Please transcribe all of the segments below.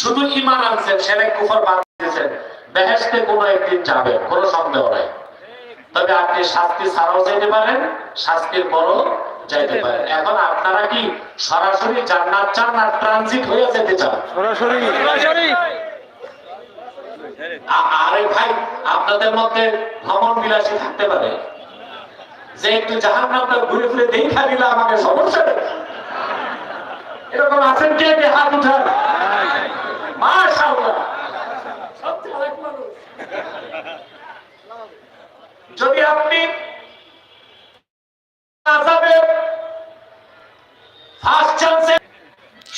শুধু ইমান আনছেন সেরে কুফর বাদ দিয়েছেন। বেহেস্তে কোনো একদিন যাবে কোনো সন্দেহ নাই। তবে আপনি শাস্তি ছাড়াও যেতে পারেন শাস্তির পরও যাইতে পারেন। এখন আপনারা কি সরাসরি জান্নাত চান না ট্রানজিট হয়ে যেতে চান? সরাসরি। আরে ভাই আপনাদের মধ্যে ভ্রমণ বিলাসী থাকতে পারে। যে একটু জাহান নামটা ঘুরে ফিরে দেখা দিলে আমাকে সমস্যা নেই। এরকম আছেন কে? কে হাত উঠান। মাশাআল্লাহ। যদি আপনি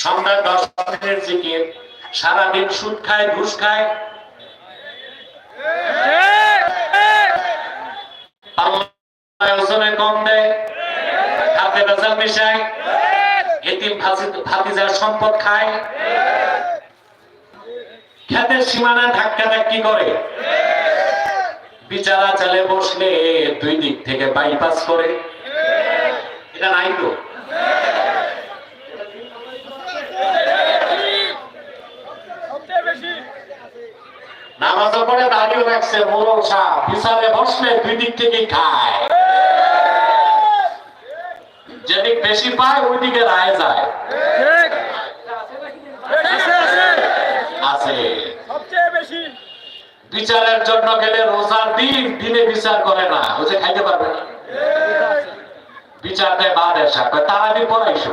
সন্ধ্যা দশ মিনিটের জিকির, সারাদিন সুদ খায়, ঘুষ খায় কম দেয়, হাতে বেজাল মিশায়, এতিম ভাতিজার সম্পদ খায় খেতের সীমানা ধাক্কা ধাক্কি করে? বিচারা চালে বসলে দুই দিক থেকে বাইপাস করে। এটা নাই তো? নামাজ পড়ে দাঁড়িয়ে রাখছে মোরল বিচারে বসলে দুই দিক থেকে খায়। যেদিক বেশি পায় ওই দিকে রায় যায় আছে আছে আছে সবচেয়ে বেশি বিচারের জন্য গেলে রোজার দিন দিনে বিচার করে না। ও যে খাইতে পারবে না। বিচার দেয় বাদ এসা তারাবি পড়াইছো?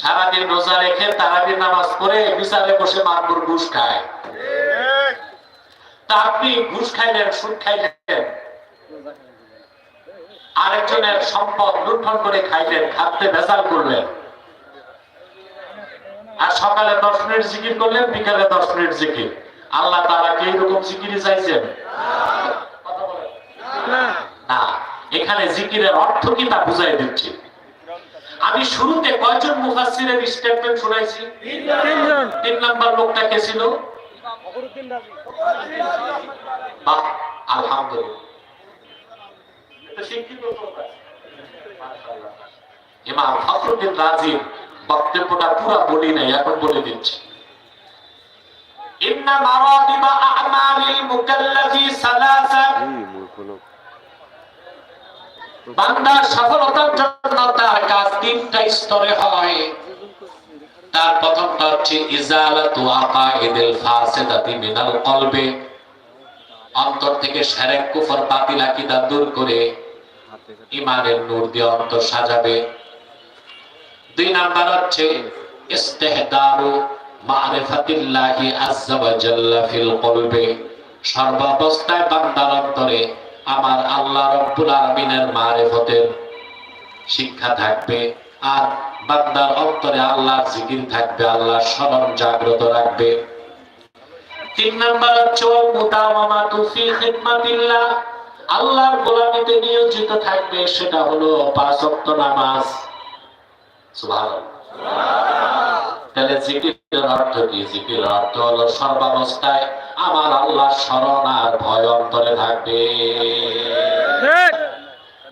সারাদিন রোজা রেখে তারাবির নামাজ পড়ে বিচারে বসে মারপুর ঘুষ খায়। তা আপনি ঘুষ খাইলেন, সুদ খাইলেন? আরেকজনের সম্পদ লুণ্ঠন করে খাইলেন, খাদ্যে ভেজাল করলেন। আর সকালে দশ মিনিট জিকির করলেন, বিকালে দশ মিনিট জিকির। আল্লাহ তারা কি এরকম জিকিরই চাইছেন? না। এখানে জিকিরের অর্থ কি তা বুঝাই দিচ্ছি। আমি শুরুতে কয়জন মুফাসসিরের স্টেটমেন্ট শুনাইছি? তিনজন। তিন নাম্বার লোকটা কে ছিল? বাহ আলহামদুলিল্লাহ। ইমাম ফখরুদ্দিন রাজির বক্তব্যটা পুরা বলি নাই এখন বলে দিচ্ছি। বান্দার সফলতার জন্য তার কাজ তিনটা স্তরে হয়। তার প্রথমটা হচ্ছে ইজালাতু আকাইদিল ফাসিদাতি মিনাল কলবে। অন্তর থেকে শিরক কুফর বাতিল আকীদা দূর করে ইমানের নূর দিয়ে অন্তর সাজাবে। দুই নাম্বার হচ্ছে ইস্তেহদারু আমার আল্লাহ রব্বুল শিক্ষা থাকবে আর বান্দার অন্তরে জিকির থাকবে স্মরণ জাগ্রত রাখবে। তিন হচ্ছে আল্লাহর গোলামিতে নিয়োজিত থাকবে, সেটা হলো পাঁচ নামাজ। তাহলে জিকিরের অর্থ কি জিকিরের অর্থ হলো সর্বাবস্থায় আমার আল্লাহ স্মরণ আর ভয় অন্তরে থাকবে।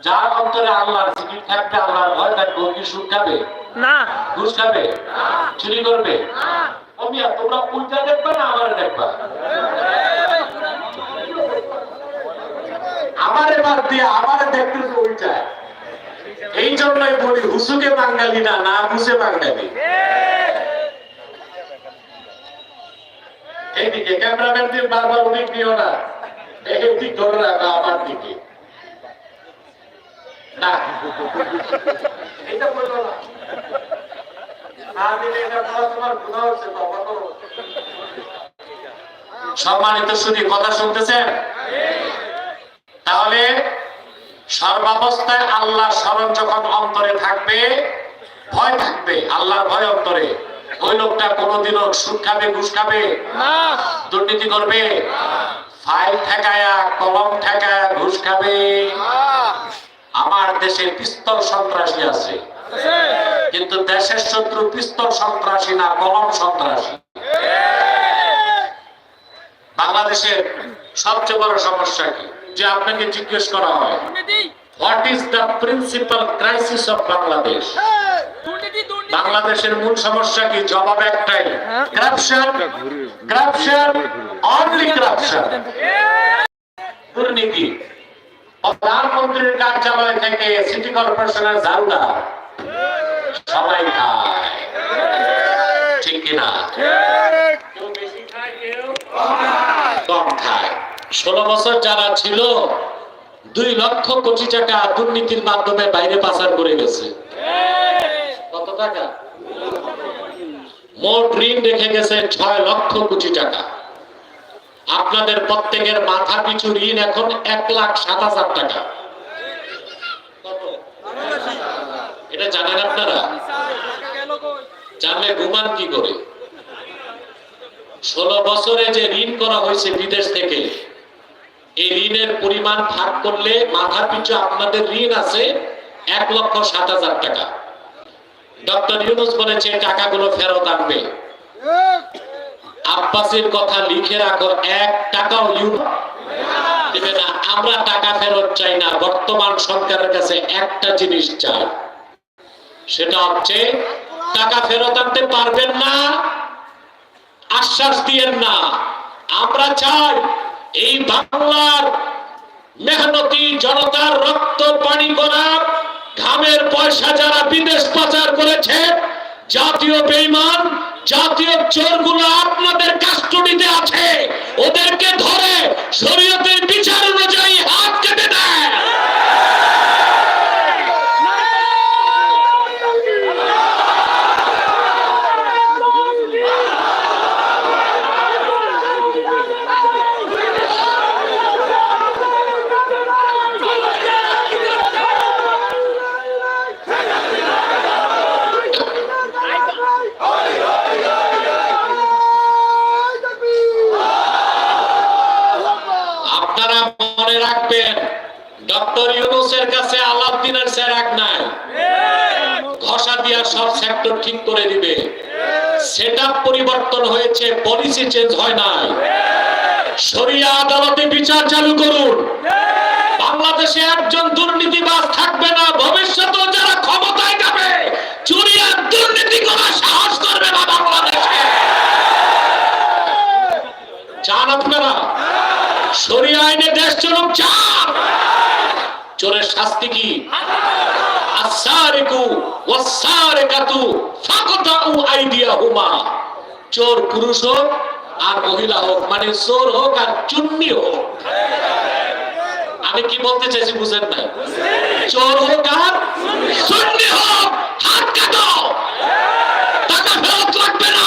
যার অন্তরে আল্লাহর জিকির থাকবে আল্লাহর ভয় থাকবে ও কি সুখ খাবে? না। ঘুষ খাবে? চুরি করবে? ও তোমরা উল্টা দেখবে না আমার দেখবা? আমারে বাদ দিয়ে আমারে দেখতে তো উল্টায় এই জন্যই বলি হুসুকে বাঙালি না না বুঝে বাঙালি। এইদিকে ক্যামেরাম্যান দিয়ে বারবার অনেক দিও না। এই দিক ধরে রাখো আমার দিকে। সম্মানিত শুধু কথা শুনতেছেন? তাহলে সর্বাবস্থায় আল্লাহ স্মরণ যখন অন্তরে থাকবে, ভয় থাকবে, আল্লাহর ভয় অন্তরে। ওই লোকটা কোনোদিনও সুদ খাবে ঘুষ খাবে? দুর্নীতি করবে? ফাইল ঠেকায়া কলম ঠেকায়া ঘুষ খাবে? আমার দেশে পিস্তল সন্ত্রাসী আছে। কিন্তু দেশের শত্রু পিস্তল সন্ত্রাসী না কলম সন্ত্রাসী। বাংলাদেশের সবচেয়ে বড় সমস্যা কি? যে আপনাকে জিজ্ঞেস করা হয় what is the principal crisis of Bangladesh বাংলাদেশের মূল সমস্যা কি? জবাব একটাই। করাপশন করাপশন অনলি করাপশন দুর্নীতি। প্রধানমন্ত্রীর কার্যালয় থেকে সিটি কর্পোরেশনের ঝাড়ুদার সবাই খায়। ঠিক কিনা কম খায়। ষোলো বছর যারা ছিল দুই লক্ষ কোটি টাকা দুর্নীতির মাধ্যমে বাইরে পাচার করে গেছে। কত টাকা? মোট ঋণ রেখে গেছে ছয় লক্ষ কোটি টাকা। আপনাদের প্রত্যেকের মাথা পিছু ঋণ এখন এক লাখ সাত হাজার টাকা। এটা জানেন আপনারা? জানলে ঘুমান কি করে? ষোলো বছরে যে ঋণ করা হয়েছে বিদেশ থেকে এই ঋণের পরিমাণ ভাগ করলে মাথা পিছু আপনাদের ঋণ আছে এক লক্ষ সাত হাজার টাকা। ডক্টর ইউনুস বলেছে, টাকাগুলো ফেরত আনবে। আব্বাসের কথা লিখে রাখো, এক টাকাও দেবে না, আমরা টাকা ফেরত চাই না, বর্তমান সরকারের কাছে একটা জিনিস চাই। সেটা হচ্ছে, টাকা ফেরত আনতে পারবেন না, আশ্বাস দিয়েন না, আমরা চাই এই বাংলার মেহনতি জনতার রক্ত, পানি করা ঘামের পয়সা যারা বিদেশ পাচার করেছে, জাতীয় বেইমান, জাতীয় চোরগুলো আপনাদের কাস্টডিতে আছে। ওদেরকে ধরে শরীয়তের বিচার অনুযায়ী হাত কেটে মনে রাখবেন ডক্টর ইউনুসের কাছে আলাউদ্দিনের সেরাক নাই। ঘষা দিয়া সব সেক্টর ঠিক করে দিবে। সেটা পরিবর্তন হয়েছে পলিসি চেঞ্জ হয় নাই। শরিয়া আদালতে বিচার চালু করুন। বাংলাদেশে একজন দুর্নীতিবাজ থাকবে না ভবিষ্যতে যারা ক্ষমতায় যাবে, চুরি আর দুর্নীতি করার সাহস করবে না বাংলাদেশে। চান আপনারা, শরিয়া আইনে চলুক চান চোরের শাস্তি কি? আসারিকু ওয়াসারিকাতু ফাকতাউ আইদিয়াহুমা। চোর পুরুষ হোক আর মহিলা হোক মানে চোর হোক আর চুন্নি হোক। আমি কি বলতে চাইছি বুঝেন নাই? চোর হোক আর চুন্নি হোক। হাত কাটো টাকা ফেরত লাগবে না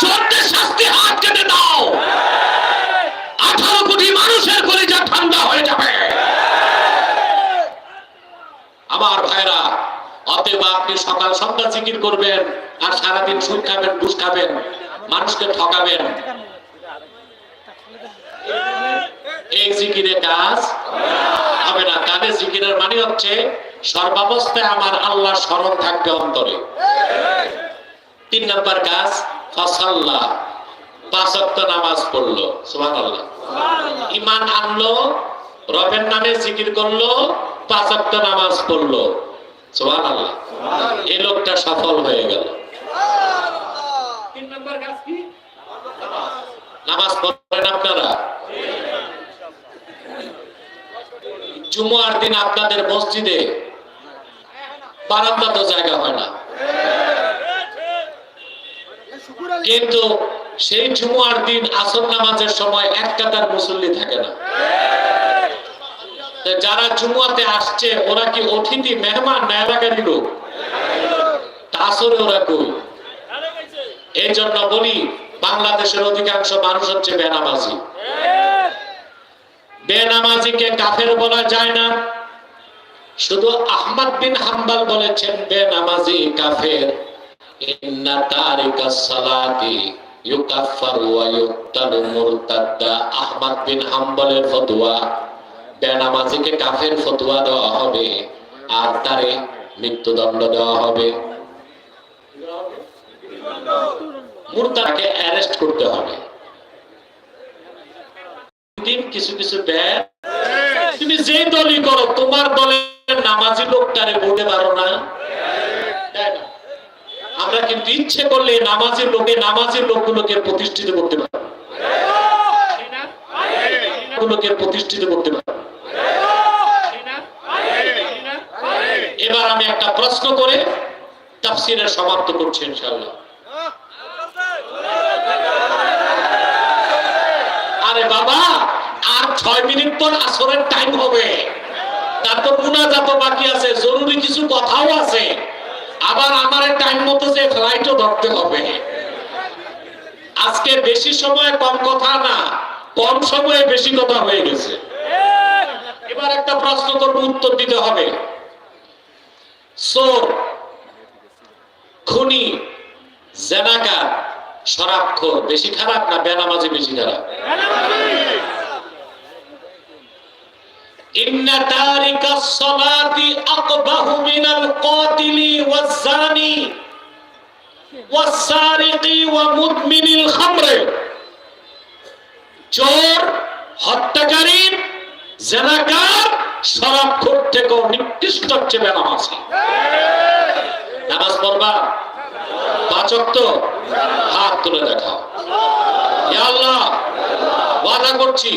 চোরদের শাস্তি হাত কেটে দাও আঠারো কোটি মানুষের কলিজা ঠান্ডা হয়ে যাবে আমার ভাইরা আপনি সকাল সন্ধ্যা জিকির করবেন আর সারাদিন সুদ খাবেন, ঘুষ খাবেন, মানুষকে ঠকাবেন। এই জিকিরে কাজ হবে না। জিকিরের মানে হচ্ছে সর্বাবস্থায় আমার আল্লাহ স্মরণ থাকবে অন্তরে। তিন নম্বর কাজ, ফসল্লা। পাঁচ ওয়াক্ত নামাজ পড়ল, সুবহানাল্লাহ। ইমান আনলো, রবের নামে জিকির করল, পাঁচ ওয়াক্ত নামাজ পড়ল। এই লোকটা সফল হয়ে গেল। নামাজ পড়েন আপনারা? জুমার দিন আপনাদের মসজিদে বারান্দা তো জায়গা হয় না। কিন্তু সেই জুমার দিন আসর নামাজের সময় এক কাতার মুসল্লি থাকে না। যারা জুমাতে আসছে, ওরা কি অতিথি, মেহমান না লোক? আসরে ওরা কই? এই জন্য বলি, বাংলাদেশের অধিকাংশ মানুষ হচ্ছে বেনামাজি। বেনামাজিকে কাফের বলা যায় না। শুধু আহমদ বিন হাম্বাল বলেছেন, বেনামাজি কাফের। ইন্না তারিকা সালাতি ইউকাফার ওয়া ইউক্তালু মুরতাদ্দা। আহমদ বিন হাম্বলের ফতোয়া। বেনামাজিকে কাফের ফতোয়া দেওয়া হবে আর তারে মৃত্যুদণ্ড দেওয়া হবে। মুরতাকে অ্যারেস্ট করতে হবে। দিন কিছু কিছু ব্যয় তুমি যে দলই করো তোমার দলের নামাজি লোকটারে বলতে পারো না। আমরা কিন্তু ইচ্ছে করলে নামাজের লোকে নামাজের লোকগুলোকে প্রতিষ্ঠিত করতে পারি লোকের প্রতিষ্ঠিত করতে পারি এবার আমি একটা প্রশ্ন করে তাফসিরের সমাপ্ত করছি ইনশাআল্লাহ। আরে বাবা, আর ছয় মিনিট পর আসরের টাইম হবে। তারপর মুনাজাত বাকি আছে, জরুরি কিছু কথাও আছে। আবার আমার টাইম মতো যে ফ্লাইটও ধরতে হবে। আজকে বেশি সময় কম কথা না, কম সময়ে বেশি কথা হয়ে গেছে। এবার একটা প্রশ্ন করব, উত্তর দিতে হবে। চোর খুনি জেনাকার শরাবখোর বেশি খারাপ না বেনামাজি বেশি খারাপ إن تارك الصلاة أقبح من القاتل والزاني والسارق ومدمن الخمر চোর হত্যাকারী জেনাকার শরাবখোর থেকেও নিকৃষ্ট হচ্ছে বেনামাজি নামাজ পড়বা? পাচক তো হাত তুলে দেখাও। আল্লাহ, ওয়াদা করছি।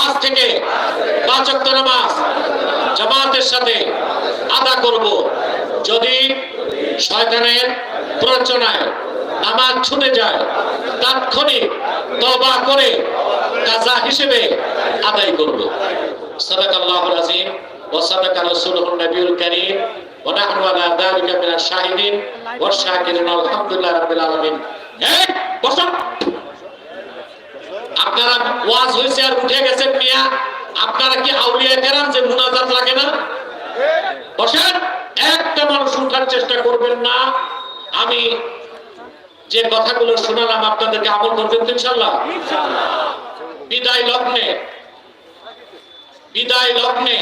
আজ থেকে পাঁচ ওয়াক্ত নামাজ জামাতের সাথে আদা করব। যদি শয়তানের প্ররোচনায় নামাজ ছুটে যায়, তাৎক্ষণিক তবা করে কাজা হিসেবে আদায় করব। সাদাকা রাসূলুহুন নবিয়ুল কারীম ওয়া নাহনু আলা যালিকা মিনাশ শাহিদিন ওয়াশ শাকিরিন। আলহামদুলিল্লাহি রাব্বিল আলামিন। এই বসুন আপনারা ওয়াজ হয়েছে আর উঠে গেছেন মিয়া। আপনারা কি আউলিয়া কেরাম যে মুনাজাত লাগে না? বসেন। একটা মানুষ উঠার চেষ্টা করবেন না। আমি যে কথাগুলো শোনালাম আপনাদেরকে আমল করবেন ইনশাল্লাহ বিদায় লগ্নে। বিদায় লগ্নে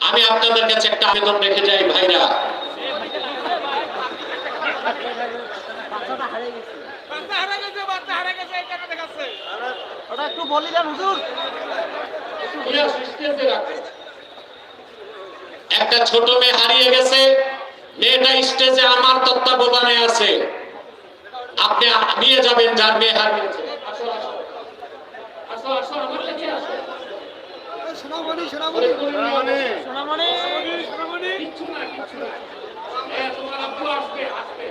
আমি আপনাদের কাছে একটা আবেদন রেখে যাই ভাইরা একটু ছোট মেয়ে হারিয়ে গেছে মেয়েটা স্টেজে আমার তত্ত্বাবধানে আছে আপনি নিয়ে যাবেন যার মেয়ে হারিয়েছে আসো। আসো, আসো, আমার কাছে আসো। সোনামণি সোনামণি ওরে। সোনামণি সোনামণি কিচ্ছু না, কিচ্ছু না। এ, তোমার আব্বু আসবে, আসবে।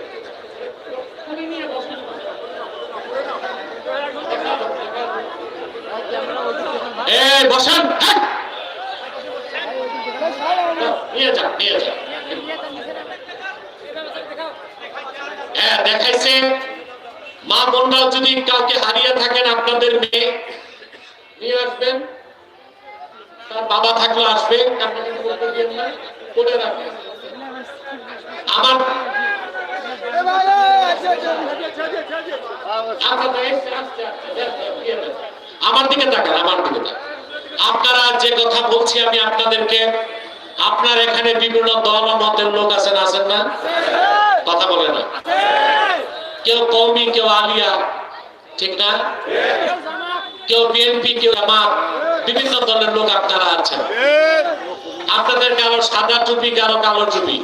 তুমি নিয়ে বসো। এই, বসেন। নিয়ে যান নিয়ে যান দেখাইছে মা বোনরাও যদি কাউকে হারিয়ে থাকেন আপনাদের মেয়ে নিয়ে আসবেন তার বাবা থাকলে আসবে আমার। আমার দিকে তাকান আমার দিকে তাকান। আপনারা যে কথা বলছি আমি আপনাদেরকে আপনার এখানে বিভিন্ন দল মতের লোক আছেন আছেন না? কথা বলে না। কেউ কৌমি কেউ আলিয়া ঠিক না? কেউ বিএনপি কেউ জামাত। বিভিন্ন দলের লোক আপনারা আছেন। আপনাদের কারও সাদা টুপি কারও কালো টুপি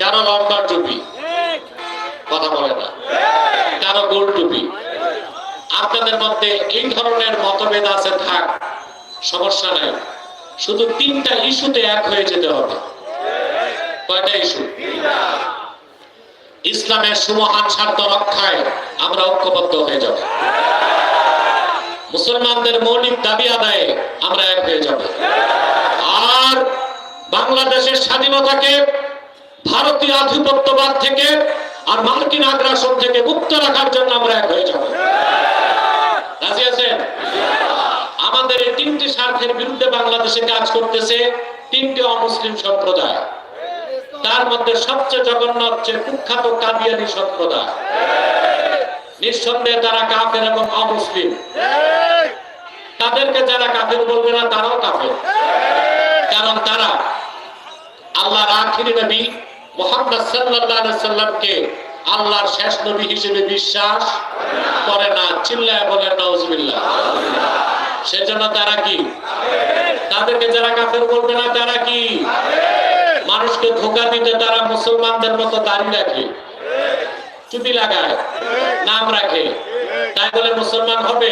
কারও লম্বা টুপি, কথা বলে না কারও গোল টুপি। আপনাদের মধ্যে এই ধরনের মতভেদ আছে, থাক, সমস্যা নাই। শুধু তিনটা ইস্যুতে এক হয়ে যেতে হবে। কয়টা ইস্যু? ইসলামের সুমহান স্বার্থ রক্ষায় আমরা ঐক্যবদ্ধ হয়ে যাব। মুসলমানদের মৌলিক দাবি আদায়ে আমরা এক হয়ে যাব। আর বাংলাদেশের স্বাধীনতাকে, ভারতীয় আধিপত্যবাদ থেকে আর মার্কিন আগ্রাসন থেকে মুক্ত রাখার জন্য আমরা এক হয়ে যাব। আমাদের এই তিনটি স্বার্থের বিরুদ্ধে বাংলাদেশে কাজ করতেছে তিনটি অমুসলিম সম্প্রদায়। তার মধ্যে সবচেয়ে জঘন্য হচ্ছে কুখ্যাত কাদিয়ানি সম্প্রদায়। নিঃসন্দেহে তারা কাফের এবং অমুসলিম। তাদেরকে যারা কাফের বলবে না, তারাও কাফের। কারণ তারা আল্লাহর আখিরি নবী মোহাম্মদ সাল্লামকে আল্লাহর শেষ নবী হিসেবে বিশ্বাস করে না, চিল্লায় বলেন নাউজুবিল্লাহ। সেজন্য তারা কি? তাদেরকে যারা কাফের বলবে না, তারা কি? মানুষকে ধোকা দিতে তারা মুসলমানদের মতো দাঁড়িয়ে রাখে। চুপি লাগায়, নাম রাখে। তাই বলে মুসলমান হবে?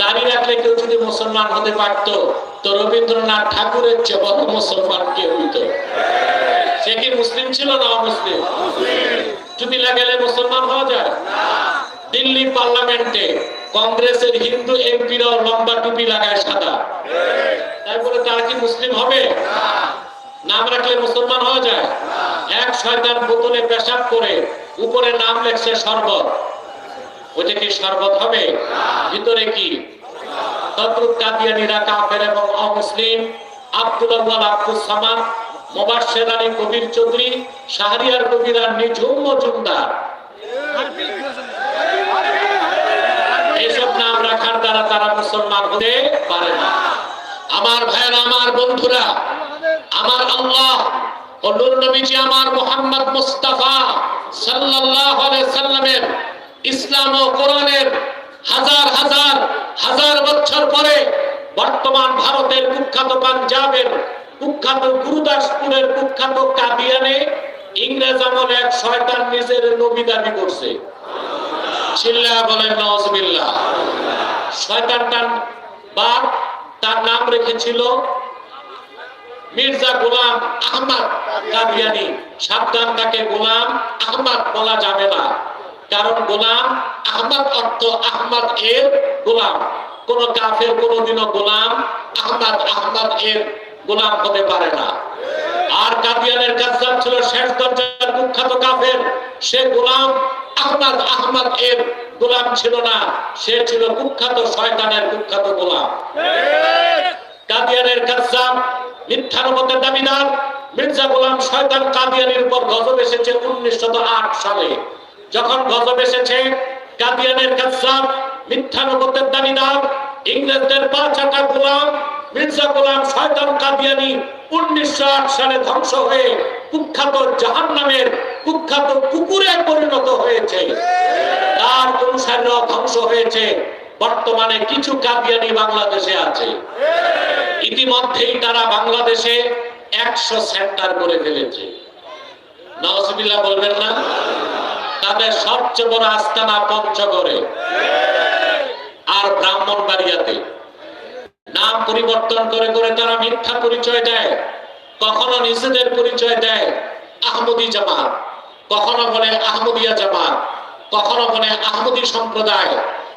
দাঁড়িয়ে রাখলে কেউ যদি মুসলমান হতে পারত, তো রবীন্দ্রনাথ ঠাকুরের চেয়ে বড় মুসলমান কে হইত? সে কি মুসলিম ছিল না অমুসলিম? চুপি লাগালে মুসলমান হওয়া যায়? দিল্লি পার্লামেন্টে কংগ্রেসের হিন্দু এমপিরাও লম্বা টুপি লাগায় সাদা। তাই বলে তারা কি মুসলিম হবে? নাম রাখলে মুসলমান হওয়া যায়? এক শয়তান বোতলে পেশাব করে উপরে নাম লেখছে শরবত। ওইটা কি শরবত হবে? ভিতরে কি? কাদিয়ানিরা কাফের এবং অমুসলিম, আব্দুল আব্দুল সামাদ মোবাশ্বের আলী কবির চৌধুরী, শাহরিয়ার নিঝুম মজুমদার নাম রাখার দ্বারা তারা মুসলমান হতে পারে না। আমার ভাইয়েরা, আমার বন্ধুরা, আমার আল্লাহ ও নূর নবীজি আমার মোহাম্মদ মুস্তাফা সাল্লাল্লাহু আলাইহি সাল্লামের ইসলাম ও কোরআনের হাজার হাজার হাজার বছর পরে বর্তমান ভারতের কুখ্যাত পাঞ্জাবের কুখ্যাত গুরুদাসপুরের কুখ্যাত কাদিয়ানে ইংরেজ আমলে এক শয়তান নিজের নবী দাবি করছে। চিল্লা বলেন নজবিল্লা শয়তানটার তার নাম রেখেছিল মির্জা গোলাম আহমদ কাদিয়ানি। সাবধান তাকে গোলাম আহমদ বলা যাবে না। কারণ গোলাম আহমদ অর্থ আহমদ এর গোলাম। কোন কাফের কোনদিনও গোলাম আহমদ আহমদ এর গোলাম হতে পারে না। আর কাদিয়ানের কাজ্জাব ছিল শেষ দরজার কুখ্যাত কাফের। সে গোলাম আহমদ আহমদ এর গোলাম ছিল না। সে ছিল কুখ্যাত শয়তানের কুখ্যাত গোলাম। কাদিয়ানের কাজ্জাব মিথ্যানুমতের দাবিদার মির্জা গোলাম শয়তান কাদিয়ানির উপর গজব এসেছে উনিশশো আট সালে। যখন গজব এসেছে, কাদিয়ানের কাজ্জাব মিথ্যানুমতের দাবিদার ইংরেজদের পাঁচাটা গোলাম, মির্জা গোলাম শয়তান কাদিয়ানি উনিশশো আট সালে ধ্বংস হয়ে কুখ্যাত জাহান নামের কুখ্যাত কুকুরে পরিণত হয়েছে। তার অনুসারীরা ধ্বংস হয়েছে। বর্তমানে কিছু কাদিয়ানি বাংলাদেশে আছে। ইতিমধ্যেই তারা বাংলাদেশে একশো সেন্টার করে ফেলেছে। নওয়াজবিল্লাহ বলবেন না? তাদের সবচেয়ে বড় আস্তানা পঞ্চগড়ে। আর ব্রাহ্মণবাড়িয়াতে। নাম পরিবর্তন করে করে তারা মিথ্যা পরিচয় দেয়। কখনো নিজেদের পরিচয় দেয় আহমদি জামাত। কখনো বলে আহমদিয়া জামাত। কখনো বলে আহমদি সম্প্রদায়।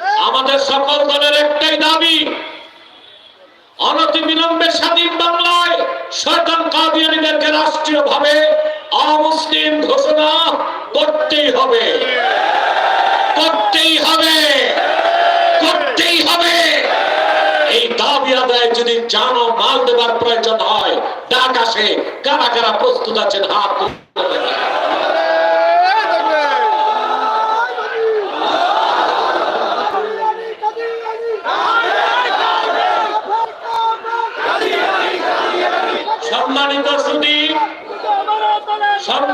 আমাদের সকল দলের একটাই দাবি, অনতি বিলম্বে স্বাধীন বাংলায় শয়তান কাদিয়ানীদেরকে রাষ্ট্রীয় ভাবে অমুসলিম ঘোষণা করতেই হবে। করতেই হবে। করতেই হবে। এই দাবি আদায় যদি জানো, মাল দেবার প্রয়োজন হয়, ডাক আসে, কারা কারা প্রস্তুত আছেন, হাত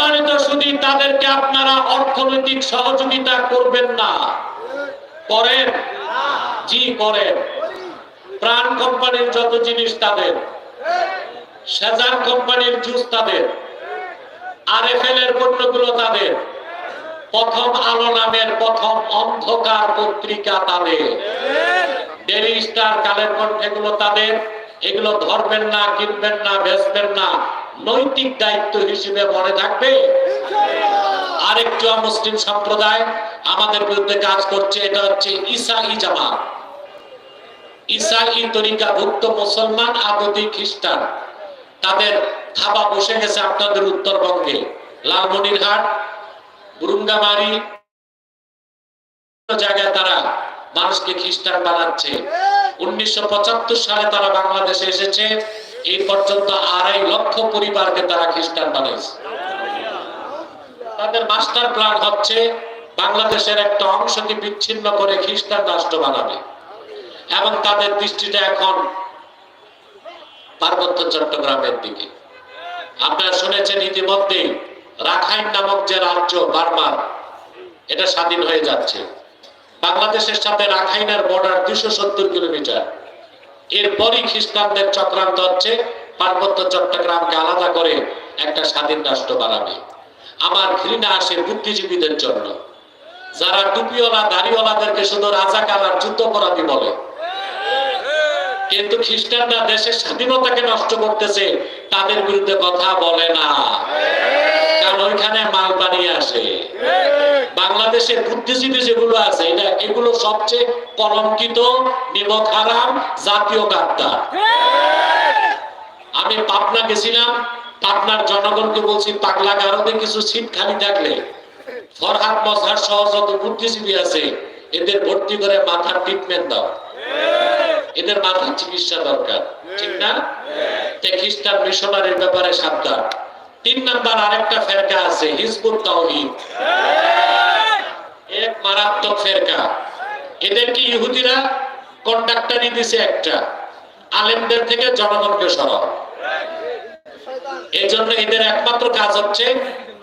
সম্মানিত সুদী, তাদেরকে আপনারা অর্থনৈতিক সহযোগিতা করবেন না। করেন? জি, করেন। প্রাণ কোম্পানির যত জিনিস তাদের, সেজার কোম্পানির জুস তাদের, আরএফএল এর পণ্যগুলো তাদের, প্রথম আলো নামের প্রথম অন্ধকার পত্রিকা তাদের। ডেলি স্টার, কালের কণ্ঠেগুলো তাদের। এগুলো ধরবেন না, কিনবেন না, বেচবেন না। নৈতিক দায়িত্ব হিসেবে মনে থাকবে। আরেকটু মুসলিম সম্প্রদায় আমাদের বিরুদ্ধে কাজ করছে এটা হচ্ছে ইসাই জামাত। ইসাই তরিকাভুক্ত মুসলমান আগতি খ্রিস্টান তাদের থাবা বসে গেছে আপনাদের উত্তরবঙ্গে। লালমনিরহাট বুরুঙ্গামারি জায়গায় তারা মানুষকে খ্রিস্টান বানাচ্ছে। উনিশশো পঁচাত্তর সালে তারা বাংলাদেশে এসেছে। এই পর্যন্ত আড়াই লক্ষ পরিবারকে তারা খ্রিস্টান বানাইছে তাদের মাস্টার প্ল্যান হচ্ছে বাংলাদেশের একটা অংশকে বিচ্ছিন্ন করে খ্রিস্টান রাষ্ট্র বানাবে। এবং তাদের দৃষ্টিটা এখন পার্বত্য চট্টগ্রামের দিকে। আপনারা শুনেছেন ইতিমধ্যে রাখাইন নামক যে রাজ্য, বার্মার, এটা স্বাধীন হয়ে যাচ্ছে। বাংলাদেশের সাথে রাখাইনের বর্ডার দুশো সত্তর কিলোমিটার। এরপরই খ্রিস্টানদের চক্রান্ত হচ্ছে। পার্বত্য চট্টগ্রামকে আলাদা করে একটা স্বাধীন রাষ্ট্র বানাবে। আমার ঘৃণা আসে বুদ্ধিজীবীদের জন্য। যারা টুপিওয়ালা, দাড়িওয়ালাদেরকে শুধু রাজাকার আর যুদ্ধপরাধী বলে। কিন্তু খ্রিস্টানরা দেশের স্বাধীনতাকে নষ্ট করতেছে, তাদের বিরুদ্ধে কথা বলে না। কারণ ওইখানে মাল আসে। বাংলাদেশের বুদ্ধিজীবী যেগুলো আছে এটা এগুলো সবচেয়ে কলঙ্কিত জাতীয় আমি পাবনা গেছিলাম, পাবনার জনগণকে বলছি, পাগলা গারদে কিছু সিট খালি থাকলে। ফরহাদ মজহার সহ যত বুদ্ধিজীবী আছে, এদের ভর্তি করে মাথার ট্রিটমেন্ট দাও। এদের মাথার চিকিৎসা দরকার। ঠিক না? খ্রিস্টান মিশনারির ব্যাপারে সাবধান। তিন নাম্বার আরেকটা ফেরকা আছে হিজবুত তাওহীদ। এক মারাত্মক ফেরকা। এদেরকে ইহুদিরা? কন্ডাক্টরি দিছে একটা। আলেমদের থেকে জনগণকে সরাও। এই জন্য এদের একমাত্র কাজ হচ্ছে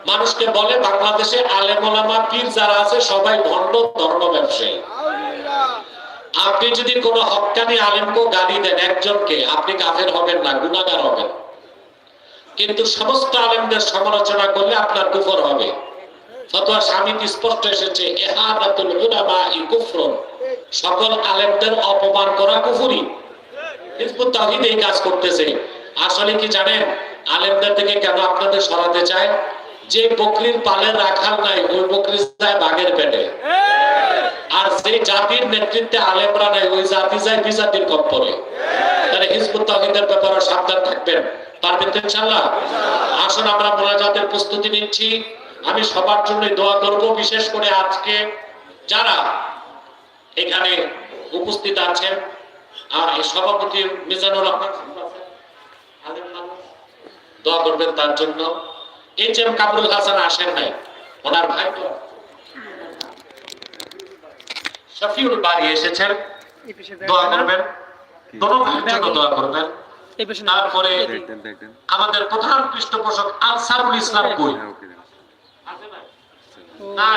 মানুষকে বলে বাংলাদেশে আলেম ওলামা পীর যারা আছে সবাই ভণ্ড ধর্ম ব্যবসায়ী। আপনি যদি কোনো হক্কানি আলেমকে গালি দেন একজনকে আপনি কাফের হবেন না গুণাগার হবেন। কিন্তু সমস্ত আলেমদের সমালোচনা করলে আপনার কুফর হবে। ফতোয়া স্বামীটি স্পষ্ট এসেছে, এহাদাতুল উলামা ই কুফরুন। সকল আলেমদের অপমান করা কুফরি। হিজবুত তাওহীদ এই কাজ করতেছে। আসলে কি জানেন, আলেমদের থেকে কেন আপনাদের সরাতে চায়? যে বকরির পালে রাখাল নাই, ওই বকরি যায় বাঘের পেটে। আর যে জাতির নেতৃত্বে আলেমরা নাই ওই জাতি যায় বিজাতির কপ্পরে। তাহলে হিজবুত তাওহীদের ব্যাপারে সাবধান থাকবেন। পারবেন তো ইনশাআল্লাহ। আসুন আমরা মোনাজাতের প্রস্তুতি নিচ্ছি। আমি সবার জন্য দোয়া করব বিশেষ করে আজকে যারা এখানে উপস্থিত আছেন আর এই সভাপতি মিজানুর রহমান। দোয়া করবেন তার জন্য। এইচ এম কামরুল হাসান আসেন নাই ওনার ভাই তো। শফিউল বাড়ি এসেছেন দোয়া করবেন। দোয়া করবেন। তারপরে আমাদের প্রধান পৃষ্ঠপোষক আনসারুল ইসলাম কই না